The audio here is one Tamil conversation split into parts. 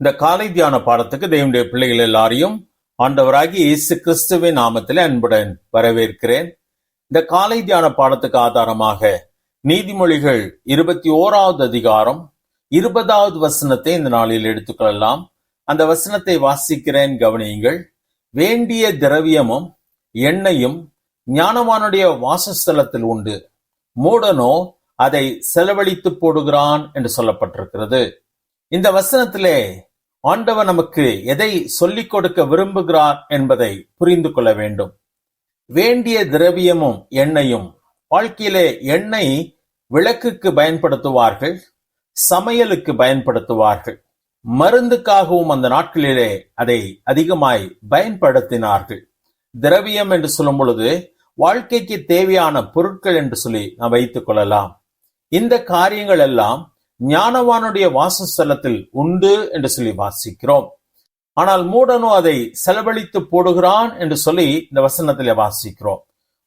இந்த காலை தியான பாடத்துக்கு தேவனுடைய பிள்ளைகள் எல்லாரையும் ஆண்டவராகி இயேசு கிறிஸ்துவின் நாமத்திலே அன்புடன் வரவேற்கிறேன். இந்த காலை தியான பாடத்துக்கு ஆதாரமாக நீதிமொழிகள் இருபத்தி ஓராவது அதிகாரம் இருபதாவது வசனத்தை இந்த நாளில் எடுத்துக்கொள்ளலாம். அந்த வசனத்தை வாசிக்கிறேன் கவனியுங்கள். வேண்டிய திரவியமும் எண்ணெயும் ஞானவானுடைய வாசஸ்தலத்தில் உண்டு. மூடனோ அதை செலவழித்து போடுகிறான் என்று சொல்லப்பட்டிருக்கிறது. இந்த வசனத்திலே ஆண்டவர் நமக்கு எதை சொல்லிக் கொடுக்க விரும்புகிறார் என்பதை புரிந்து கொள்ள வேண்டும். வேண்டிய திரவியமும் எண்ணெயும் வாழ்க்கையிலே எண்ணெய் விளக்குக்கு பயன்படுத்துவார்கள் சமையலுக்கு பயன்படுத்துவார்கள் மருந்துக்காகவும் அந்த நாட்களிலே அதை அதிகமாய் பயன்படுத்தினார்கள். திரவியம் என்று சொல்லும் பொழுது வாழ்க்கைக்கு தேவையான பொருட்கள் என்று சொல்லி நாம் வைத்துக் கொள்ளலாம். இந்த காரியங்கள் எல்லாம் ஞானவானுடைய வாசஸ்தலத்தில் உண்டு என்று சொல்லி வாசிக்கிறோம். ஆனால் மூடனோ அதை செலவழித்து போடுகிறான் என்று சொல்லி இந்த வசனத்திலே வாசிக்கிறோம்.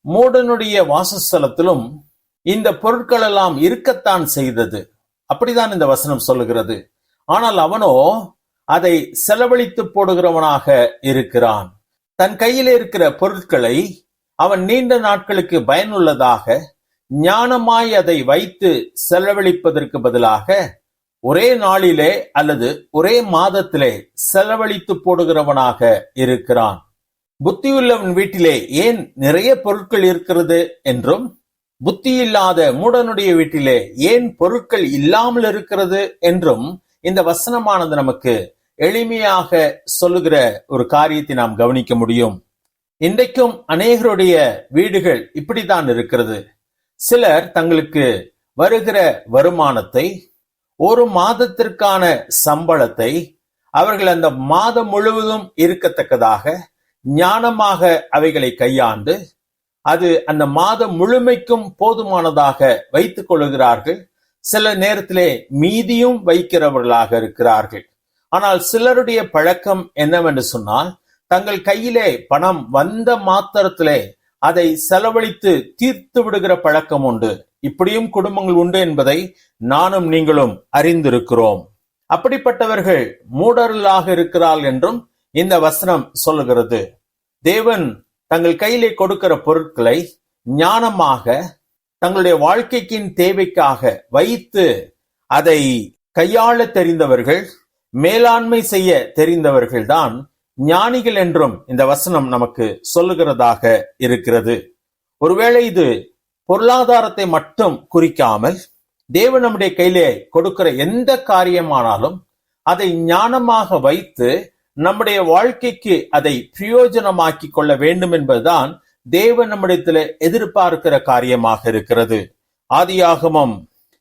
மூடனுடைய வாசஸ்தலத்திலும் இந்த பொருட்கள் எல்லாம் இருக்கத்தான் செய்தது. அப்படிதான் இந்த வசனம் சொல்லுகிறது. ஆனால் அவனோ அதை செலவழித்து போடுகிறவனாக இருக்கிறான். தன் கையில் இருக்கிற பொருட்களை அவன் நீண்ட நாட்களுக்கு பயனுள்ளதாக ஞானமாய் அதை வைத்து செலவழிப்பதற்கு பதிலாக ஒரே நாளிலே அல்லது ஒரே மாதத்திலே செலவழித்து போடுகிறவனாக இருக்கிறான். புத்தியுள்ளவன் வீட்டிலே ஏன் நிறைய பொருட்கள் இருக்கிறது என்றும் புத்தி இல்லாத மூடனுடைய வீட்டிலே ஏன் பொருட்கள் இல்லாமல் இருக்கிறது என்றும் இந்த வசனமானது நமக்கு எளிமையாக சொல்லுகிற ஒரு காரியத்தை நாம் கவனிக்க முடியும். இன்றைக்கும் அநேகருடைய வீடுகள் இப்படித்தான் இருக்கிறது. சிலர் தங்களுக்கு வருகிற வருமானத்தை ஒரு மாதத்திற்கான சம்பளத்தை அவர்கள் அந்த மாதம் முழுவதும் இருக்கத்தக்கதாக ஞானமாக அவைகளை கையாண்டு அது அந்த மாதம் முழுமைக்கும் போதுமானதாக வைத்துக் கொள்கிறார்கள் சில நேரத்திலே மீதியும் வைக்கிறவர்களாக இருக்கிறார்கள். ஆனால் சிலருடைய பழக்கம் என்னவென்று சொன்னால் தங்கள் கையிலே பணம் வந்த மாத்திரத்திலே அதை செலவழித்து தீர்த்து விடுகிற பழக்கம் உண்டு. இப்படியும் குடும்பங்கள் உண்டு என்பதை நானும் நீங்களும் அறிந்திருக்கிறோம். அப்படிப்பட்டவர்கள் மூடர்களாக இருக்கிறார்கள் என்றும் இந்த வசனம் சொல்லுகிறது. தேவன் தங்கள் கையிலே கொடுக்கிற பொருட்களை ஞானமாக தங்களுடைய வாழ்க்கைக்கின் தேவைக்காக வைத்து அதை கையாள தெரிந்தவர்கள் மேலாண்மை செய்ய தெரிந்தவர்கள் தான் ஞானிகள் என்றும் இந்த வசனம் நமக்கு சொல்லுகிறதாக இருக்கிறது. ஒருவேளை இது பொருளாதாரத்தை மட்டும் குறிக்காமல் தேவன் நம்முடைய கையிலே கொடுக்கிற எந்த காரியமானாலும் அதை ஞானமாக வைத்து நம்முடைய வாழ்க்கைக்கு அதை பிரயோஜனமாக்கி கொள்ள வேண்டும் என்பதுதான் தேவன் நம்மிடத்தில் எதிர்பார்க்கிற காரியமாக இருக்கிறது. ஆதியாகமம்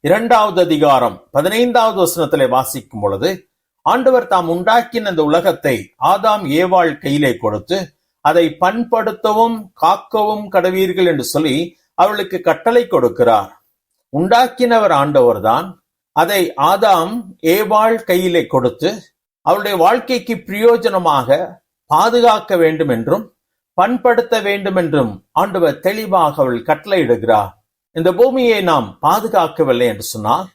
இரண்டாவது அதிகாரம் பதினைந்தாவது வசனத்திலே வாசிக்கும் பொழுது ஆண்டவர் தாம் உண்டாக்கின அந்த உலகத்தை ஆதாம் ஏவாள் கையிலே கொடுத்து அதை பண்படுத்தவும் காக்கவும் கடவீர்கள் என்று சொல்லி அவளுக்கு கட்டளை கொடுக்கிறார். உண்டாக்கினவர் ஆண்டவர் தான். அதை ஆதாம் ஏவாள் கையிலே கொடுத்து அவளுடைய வாழ்க்கைக்கு பிரயோஜனமாக பாதுகாக்க வேண்டும் என்றும் பண்படுத்த வேண்டும் என்றும் ஆண்டவர் தெளிவாக அவள் கட்டளையிடுகிறார் இந்த பூமியை நாம் பாதுகாக்கவில்லை என்று சொன்னால்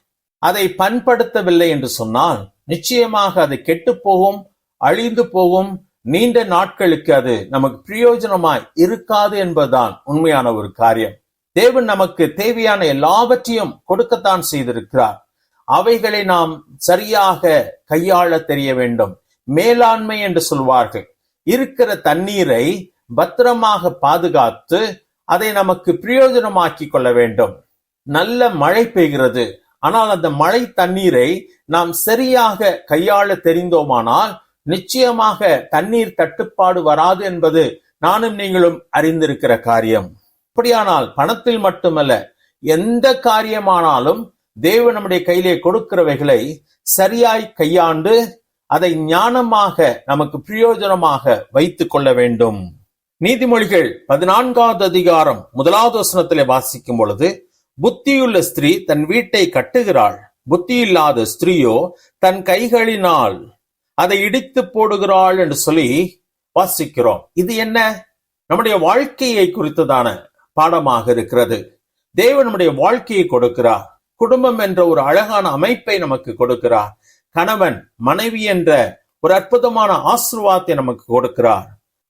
அதை பண்படுத்தவில்லை என்று சொன்னால் நிச்சயமாக அது கெட்டு போகும் அழிந்து போகும். நீண்ட நாட்களுக்கு அது நமக்கு பிரயோஜனமாய் இருக்காது என்பதுதான் உண்மையான ஒரு காரியம். தேவன் நமக்கு தேவையான எல்லாவற்றையும் கொடுக்கத்தான் செய்திருக்கிறார். அவைகளை நாம் சரியாக கையாள தெரிய வேண்டும். மேலாண்மை என்று சொல்வார்கள். இருக்கிற தண்ணீரை பத்திரமாக பாதுகாத்து அதை நமக்கு பிரயோஜனமாக்கி கொள்ள வேண்டும். நல்ல மழை பெய்கிறது. ஆனால் அந்த மழை தண்ணீரை நாம் சரியாக கையாள தெரிந்தோமானால் நிச்சயமாக தண்ணீர் தட்டுப்பாடு வராது என்பது நானும் நீங்களும் அறிந்திருக்கிற காரியம். அப்படியானால் பணத்தில் மட்டுமல்ல எந்த காரியமானாலும் தேவன் நம்முடைய கையிலே கொடுக்கிறவைகளை சரியாய் கையாண்டு அதை ஞானமாக நமக்கு பிரயோஜனமாக வைத்துக் கொள்ள வேண்டும். நீதிமொழிகள் பதினான்காவது அதிகாரம் முதலாவது வசனத்திலே வாசிக்கும் பொழுது புத்தியுள்ள ஸ்திரீ தன் வீட்டை கட்டுகிறாள். புத்தியில்லாத ஸ்திரீயோ தன் கைகளினால் அதை இடித்து போடுகிறாள் என்று சொல்லி வாசிக்கிறோம். இது என்ன? நம்முடைய வாழ்க்கையை குறித்ததான பாடமாக இருக்கிறது. தேவன் நம்முடைய வாழ்க்கையை கொடுக்கிறார். குடும்பம் என்ற ஒரு அழகான அமைப்பை நமக்கு கொடுக்கிறார். கணவன் மனைவி என்ற ஒரு அற்புதமான ஆசிர்வாதத்தை நமக்கு கொடுக்கிறார்.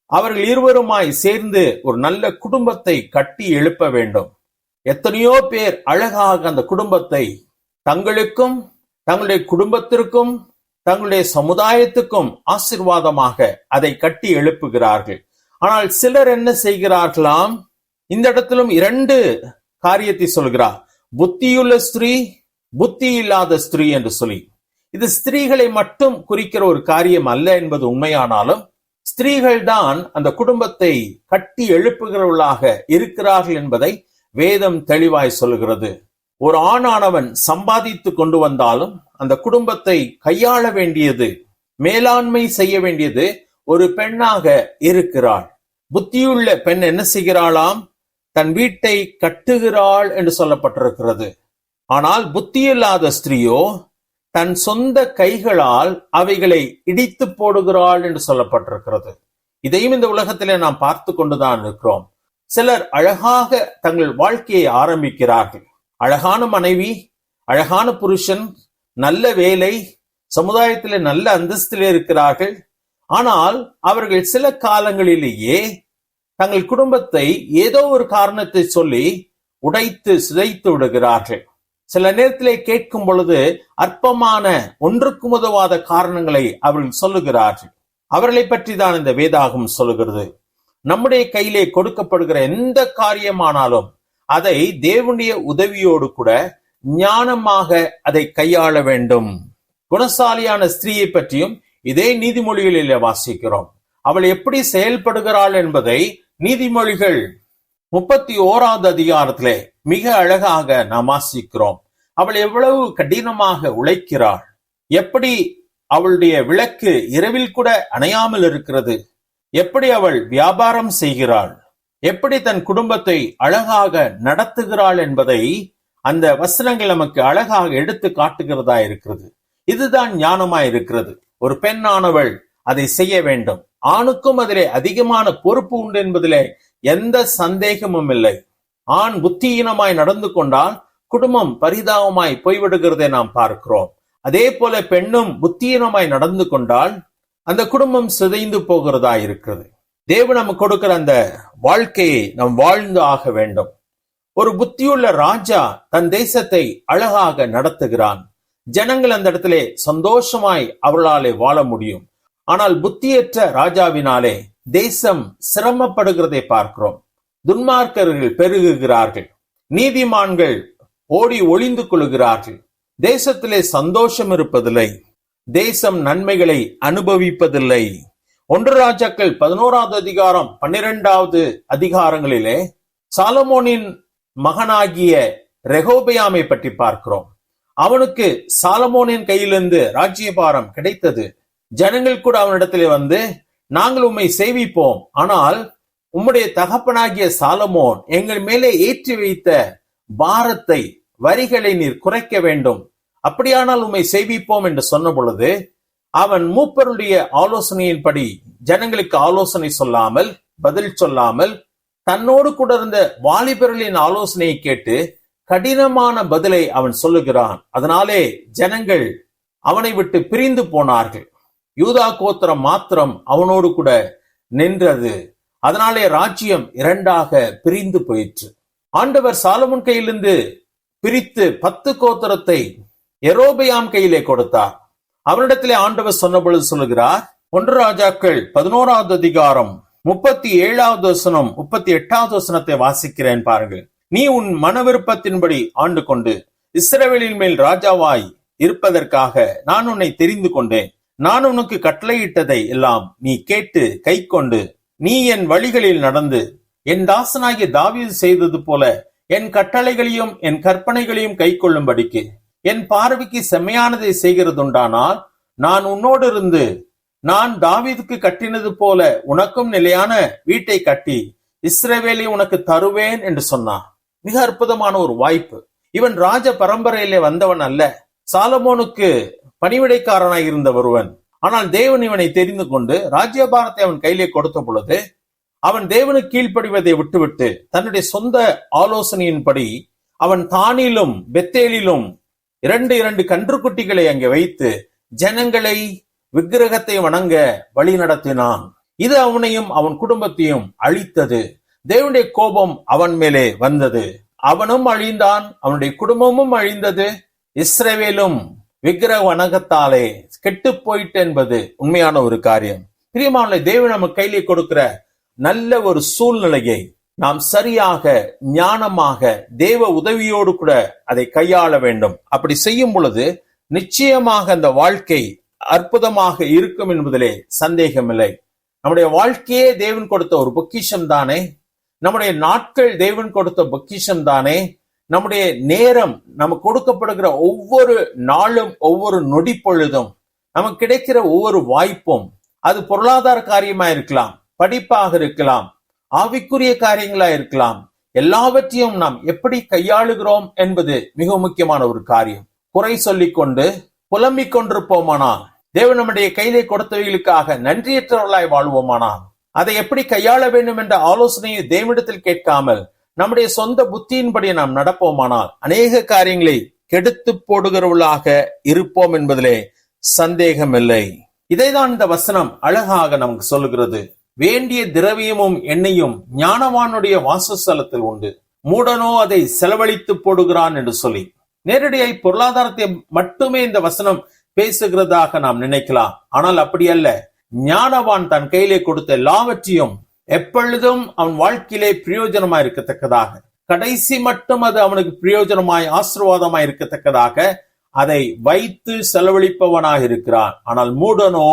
அவர்கள் இருவருமாய் சேர்ந்து ஒரு நல்ல குடும்பத்தை கட்டி எழுப்ப வேண்டும். எத்தனையோ பேர் அழகாக அந்த குடும்பத்தை தங்களுக்கும் தங்களுடைய குடும்பத்திற்கும் தங்களுடைய சமுதாயத்துக்கும் ஆசீர்வாதமாக அதை கட்டி எழுப்புகிறார்கள். ஆனால் சிலர் என்ன செய்கிறார்களாம்? இந்த இடத்திலும் இரண்டு காரியத்தை சொல்கிறார். புத்தியுள்ள ஸ்திரீ புத்தி இல்லாத ஸ்திரீ என்று சொல்லி. இது ஸ்திரீகளை மட்டும் குறிக்கிற ஒரு காரியம் அல்ல என்பது உண்மையானாலும் ஸ்திரீகள் தான் அந்த குடும்பத்தை கட்டி எழுப்புகிறவர்களாக இருக்கிறார்கள் என்பதை வேதம் தெளிவாய் சொல்கிறது ஒரு ஆணானவன் சம்பாதித்து கொண்டு வந்தாலும் அந்த குடும்பத்தை கையாள வேண்டியது மேலாண்மை செய்ய வேண்டியது ஒரு பெண்ணாக இருக்கிறாள். புத்தியுள்ள பெண் என்ன செய்கிறாளாம்? தன் வீட்டை கட்டுகிறாள் என்று சொல்லப்பட்டிருக்கிறது. ஆனால் புத்தியில்லாத ஸ்திரீயோ தன் சொந்த கைகளால் அவைகளை இடித்து போடுகிறாள் என்று சொல்லப்பட்டிருக்கிறது. இதையும் இந்த உலகத்திலே நாம் பார்த்து கொண்டுதான் இருக்கிறோம். சிலர் அழகாக தங்கள் வாழ்க்கையை ஆரம்பிக்கிறார்கள். அழகான மனைவி அழகான புருஷன் நல்ல வேலை சமுதாயத்தில் நல்ல அந்தஸ்தில் இருக்கிறார்கள். ஆனால் அவர்கள் சில காலங்களிலேயே தங்கள் குடும்பத்தை ஏதோ ஒரு காரணத்தை சொல்லி உடைத்து சிதைத்து விடுகிறார்கள். சில நேரத்திலே கேட்கும் பொழுது அற்பமான ஒன்றுக்கு உதவாத காரணங்களை அவர்கள் சொல்லுகிறார்கள். அவர்களை பற்றி தான் இந்த வேதாகம் சொல்லுகிறது. நம்முடைய கையிலே கொடுக்கப்படுகிற எந்த காரியமானாலும் அதை தேவனுடைய உதவியோடு கூட ஞானமாக அதை கையாள வேண்டும். குணசாலியான ஸ்திரீயை பற்றியும் இதே நீதிமொழிகளில் வாசிக்கிறோம். அவள் எப்படி செயல்படுகிறாள் என்பதை நீதிமொழிகள் முப்பத்தி ஓராவது அதிகாரத்திலே மிக அழகாக நாம் வாசிக்கிறோம். அவள் எவ்வளவு கடினமாக உழைக்கிறாள். எப்படி அவளுடைய விளக்கு இரவில் கூட அணையாமல் இருக்கிறது. எப்படி அவள் வியாபாரம் செய்கிறாள்? எப்படி தன் குடும்பத்தை அழகாக நடத்துகிறாள் என்பதை அந்த வசனங்கள் நமக்கு அழகாக எடுத்து காட்டுகிறதா இருக்கிறது. இதுதான் ஞானமாய் இருக்கிறது. ஒரு பெண்ணானவள் அதை செய்ய வேண்டும். ஆணுக்கும் அதிலே அதிகமான பொறுப்பு உண்டு என்பதிலே எந்த சந்தேகமும் இல்லை. ஆண் புத்தியீனமாய் நடந்து கொண்டால் குடும்பம் பரிதாபமாய் போய்விடுகிறதை நாம் பார்க்கிறோம். அதே போல பெண்ணும் புத்தியீனமாய் நடந்து கொண்டால் அந்த குடும்பம் சிதைந்து போகிறதா இருக்கிறது. தேவன் நம்ம கொடுக்கிற அந்த வாழ்க்கையை நாம் வாழ்ந்து ஆக வேண்டும். ஒரு புத்தியுள்ள ராஜா தன் தேசத்தை அழகாக நடத்துகிறான். ஜனங்கள் அந்த இடத்திலே சந்தோஷமாய் அவர்களாலே வாழ முடியும். ஆனால் புத்தியற்ற ராஜாவினாலே தேசம் சிரமப்படுகிறதை பார்க்கிறோம். துன்மார்க்கர்கள் பெருகுகிறார்கள். நீதிமான்கள் ஓடி ஒளிந்து கொள்கிறார்கள். தேசத்திலே சந்தோஷம் இருப்பதில்லை. தேசம் நன்மைகளை அனுபவிப்பதில்லை. ஒன்று ராஜாக்கள் பதினோராவது அதிகாரம் பன்னிரெண்டாவது அதிகாரங்களிலே சாலமோனின் மகனாகிய ரெகோபயாமை பற்றி பார்க்கிறோம். அவனுக்கு சாலமோனின் கையிலிருந்து ராஜ்யபாரம் கிடைத்தது. ஜனங்கள் கூட அவனிடத்திலே வந்து நாங்கள் உம்மை சேவிப்போம். ஆனால் உம்முடைய தகப்பனாகிய சாலமோன் எங்கள் மேலே ஏற்றி வைத்த பாரத்தை வரிகளை நீர் குறைக்க வேண்டும். அப்படியானால் உண்மை செய்விப்போம் என்று சொன்ன பொழுது அவன் மூப்பருடைய ஆலோசனையின்படி ஜனங்களுக்கு ஆலோசனை சொல்லாமல் பதில் சொல்லாமல் தன்னோடு கூட இருந்த வாலிபர்களின் ஆலோசனையை கேட்டு கடினமான பதிலை அவன் சொல்லுகிறான். அதனாலே ஜனங்கள் அவனை விட்டு பிரிந்து போனார்கள். யூதா கோத்திரம் மாத்திரம் அவனோடு கூட நின்றது. அதனாலே ராஜ்யம் இரண்டாக பிரிந்து போயிற்று. ஆண்டவர் சாலமுன் கையிலிருந்து பிரித்து பத்து கோத்திரத்தை எரோபியாம் கையிலே கொடுத்தார். அவரிடத்திலே ஆண்டவர் சொன்ன பொழுது சொல்லுகிறார் ஒன்று ராஜாக்கள் பதினோராவது அதிகாரம் முப்பத்தி ஏழாவது வசனம் முப்பத்தி எட்டாவது வசனத்தை வாசிக்கிறேன் பாருங்கள். நீ உன் மன விருப்பத்தின்படி ஆண்டு கொண்டு இஸ்ரவேலின் மேல் ராஜாவாய் இருப்பதற்காக நான் உன்னை தெரிந்து கொண்டேன். நான் உனக்கு கட்டளையிட்டதை எல்லாம் நீ கேட்டு கை கொண்டு நீ என் வழிகளில் நடந்து என் தாசனாகிய தாவீது செய்தது போல என் கட்டளைகளையும் என் கற்பனைகளையும் கை கொள்ளும்படிக்கு. என் பார்வைக்கு செம்மையானதை செய்கிறதுண்டானால் நான் உன்னோடு இருந்து நான் தாவீதுக்கு கட்டினது போல உனக்கும் நிலையான வீட்டை கட்டி இஸ்ரேவேலை உனக்கு தருவேன் என்று சொன்னான். மிக அற்புதமான ஒரு வாய்ப்பு. இவன் ராஜ பரம்பரையிலே வந்தவன் அல்ல. சாலமோனுக்கு பணிவிடைக்காரனாய் இருந்த ஒருவன். ஆனால் தேவன் இவனை தெரிந்து கொண்டு ராஜ்யபாரத்தை அவன் கையிலே கொடுத்த பொழுது அவன் தேவனுக்கு கீழ்ப்படிவதை விட்டுவிட்டு தன்னுடைய சொந்த ஆலோசனையின்படி அவன் தானிலும் பெத்தேலிலும் இரண்டு இரண்டு கன்றுக்குட்டிகளை அங்கே வைத்து ஜனங்களை விக்கிரகத்தை வணங்க வழி நடத்தினான். இது அவனையும் அவன் குடும்பத்தையும் அழித்தது. தேவனுடைய கோபம் அவன் மேலே வந்தது. அவனும் அழிந்தான் அவனுடைய குடும்பமும் அழிந்தது. இஸ்ரேவேலும் விக்கிரக வணக்கத்தாலே கெட்டு போயிட்டு என்பது உண்மையான ஒரு காரியம். பிரியமான தேவன் நம்ம கையிலே கொடுக்கிற நல்ல ஒரு சூழ்நிலையை நாம் சரியாக ஞானமாக தேவ உதவியோடு கூட அதை கையாள வேண்டும். அப்படி செய்யும் பொழுது நிச்சயமாக அந்த வாழ்க்கை அற்புதமாக இருக்கும் என்பதிலே சந்தேகமில்லை. நம்முடைய வாழ்க்கையே தேவன் கொடுத்த ஒரு பொக்கிஷம் தானே? நம்முடைய நாட்கள் தேவன் கொடுத்த பொக்கிஷம் தானே? நம்முடைய நேரம் நமக்கு கொடுக்கப்படுகிற ஒவ்வொரு நாளும் ஒவ்வொரு நொடி பொழுதும் நமக்கு கிடைக்கிற ஒவ்வொரு வாய்ப்பும் அது பொருளாதார காரியமா இருக்கலாம் படிப்பாக இருக்கலாம் ஆவிக்குரிய காரியங்களா இருக்கலாம். எல்லாவற்றையும் நாம் எப்படி கையாளுகிறோம் என்பது மிக முக்கியமான ஒரு காரியம். குறை சொல்லிக் கொண்டு புலம்பிக் கொண்டிருப்போமானா? தேவன் நம்முடைய கையிலே கொடுத்தவைகளுக்காக நன்றியற்றவர்களாய் வாழ்வோமானா? அதை எப்படி கையாள வேண்டும் என்ற ஆலோசனையை தேவனிடத்தில் கேட்காமல் நம்முடைய சொந்த புத்தியின்படி நாம் நடப்போமானால் அநேக காரியங்களை கெடுத்து போடுகிறவர்களாக இருப்போம் என்பதிலே சந்தேகமில்லை. இதைதான் இந்த வசனம் அழகாக நமக்கு சொல்லுகிறது. வேண்டிய திரவியமும் எண்ணெயும் ஞானவானுடைய வாசஸ்தலத்தில் உண்டு. மூடனோ அதை செலவழித்து போடுகிறான் என்று சொல்லி. நேரடியாய் பொருளாதாரத்தை மட்டுமே இந்த வசனம் பேசுகிறதாக நாம் நினைக்கலாம். ஆனால் அப்படி அல்ல. ஞானவான் தன் கையிலே கொடுத்த எல்லாவற்றையும் எப்பொழுதும் அவன் வாழ்க்கையிலே பிரயோஜனமாய் இருக்கத்தக்கதாக. கடைசி மட்டும் அது அவனுக்கு பிரயோஜனமாய் ஆசீர்வாதமாய் இருக்கத்தக்கதாக. அதை வைத்து செலவழிப்பவனாக இருக்கிறான். ஆனால் மூடனோ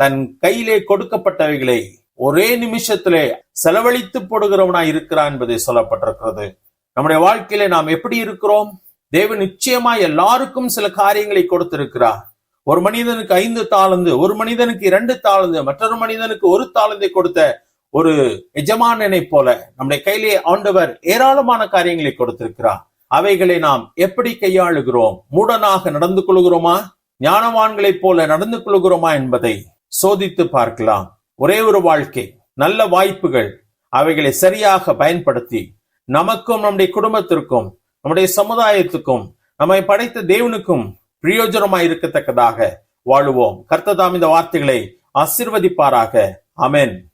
தன் கையிலே கொடுக்கப்பட்டவைகளை ஒரே நிமிஷத்திலே செலவழித்து போடுகிறவனாய் இருக்கிறான் என்பதை சொல்லப்பட்டிருக்கிறது. நம்முடைய வாழ்க்கையில நாம் எப்படி இருக்கிறோம்? தேவன் நிச்சயமா எல்லாருக்கும் சில காரியங்களை கொடுத்திருக்கிறார். ஒரு மனிதனுக்கு ஐந்து தாளந்து ஒரு மனிதனுக்கு இரண்டு தாளந்து மற்றொரு மனிதனுக்கு ஒரு தாளந்தை கொடுத்த ஒரு எஜமானனை போல நம்முடைய கையிலே ஆண்டவர் ஏராளமான காரியங்களை கொடுத்திருக்கிறார். அவைகளை நாம் எப்படி கையாளுகிறோம்? மூடனாக நடந்து கொள்கிறோமா? ஞானவான்களைப் போல நடந்து கொள்கிறோமா என்பதை சோதித்து பார்க்கலாம். ஒரே ஒரு வாழ்க்கை நல்ல வாய்ப்புகள் அவைகளை சரியாக பயன்படுத்தி நமக்கும் நம்முடைய குடும்பத்திற்கும் நம்முடைய சமுதாயத்துக்கும் நம்மை படைத்த தேவனுக்கும் பிரயோஜனமாய் இருக்கத்தக்கதாக வாழுவோம். கர்த்ததாம் இந்த வார்த்தைகளை ஆசிர்வதிப்பாராக. அமென்